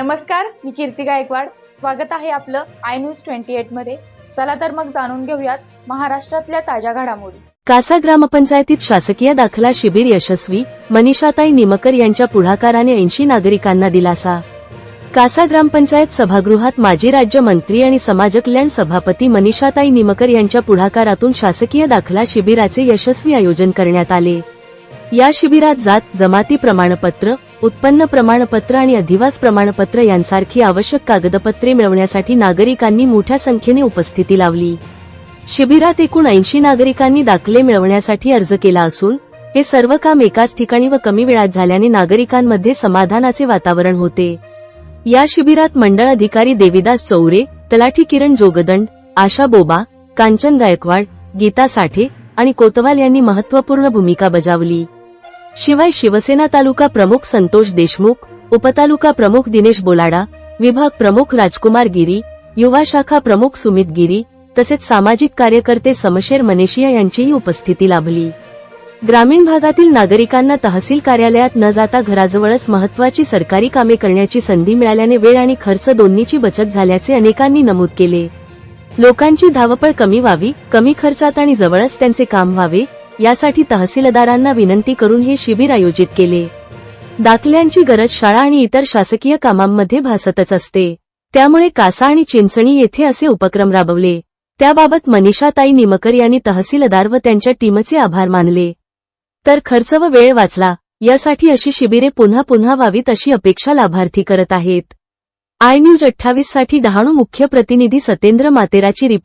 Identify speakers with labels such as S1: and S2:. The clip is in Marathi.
S1: नमस्कार मी कीर्ती गायकवाड. स्वागत आहे आपलं आय न्यूज ट्वेंटी एटमध्ये. चला तर मग जाणून घेऊयात महाराष्ट्रातल्या ताज्या घडामोडी.
S2: कासा ग्रामपंचायतीत शासकीय दाखला शिबिर यशस्वी मनीषाताई निमकर यांच्या पुढाकाराने ऐंशी नागरिकांना दिलासा. कासा ग्रामपंचायत सभागृहात माजी राज्यमंत्री आणि समाजकल्याण सभापती मनीषाताई निमकर यांच्या पुढाकारातून शासकीय दाखला शिबिराचे यशस्वी आयोजन करण्यात आले. या शिबिरात जात जमाती प्रमाणपत्र उत्पन्न प्रमाणपत्र आणि अधिवास प्रमाणपत्र यांसारखी आवश्यक कागदपत्रे मिळवण्यासाठी नागरिकांनी मोठ्या संख्येने उपस्थिती लावली. शिबिरात एकूण ऐंशी नागरिकांनी दाखले मिळवण्यासाठी अर्ज केला असून हे सर्व काम एकाच ठिकाणी व कमी वेळात झाल्याने नागरिकांमध्ये समाधानाचे वातावरण होते. या शिबिरात मंडळ अधिकारी देविदास चौरे तलाठी किरण जोगदंड आशा बोबा कांचन गायकवाड गीता साठे आणि कोतवाल यांनी महत्त्वपूर्ण भूमिका बजावली. शिवाय शिवसेना तालुका प्रमुख संतोष देशमुख उपतालुका प्रमुख दिनेश बोलाडा विभाग प्रमुख राजकुमार गिरी युवा शाखा प्रमुख सुमित गिरी तसेच सामाजिक कार्यकर्ते समशेर मनेशिया यांचीही उपस्थिती लाभली. ग्रामीण भागातील नागरिकांना तहसील कार्यालयात न जाता घराजवळच महत्वाची सरकारी कामे करण्याची संधी मिळाल्याने वेळ आणि खर्च दोन्हीची बचत झाल्याचे अनेकांनी नमूद केले. लोकांची धावपळ कमी व्हावी कमी खर्चात आणि जवळच त्यांचे काम व्हावे यासाठी तहसीलदारांना विनंती करून हे शिबिर आयोजित केले. दाखल्यांची गरज शाळा आणि इतर शासकीय कामांमध्ये भासतच असते. त्यामुळे कासा आणि चिंचणी येथे असे उपक्रम राबवले. त्याबाबत मनीषाताई निमकर यांनी तहसीलदार व त्यांच्या टीमचे आभार मानले. तर खर्च व वेळ वाचला. यासाठी अशी शिबिरे पुन्हा पुन्हा व्हावीत अशी अपेक्षा लाभार्थी करत आहेत. आय न्यूज अठ्ठावीससाठी डहाणू मुख्य प्रतिनिधी सतेंद्र मातेराची रिपोर्ट.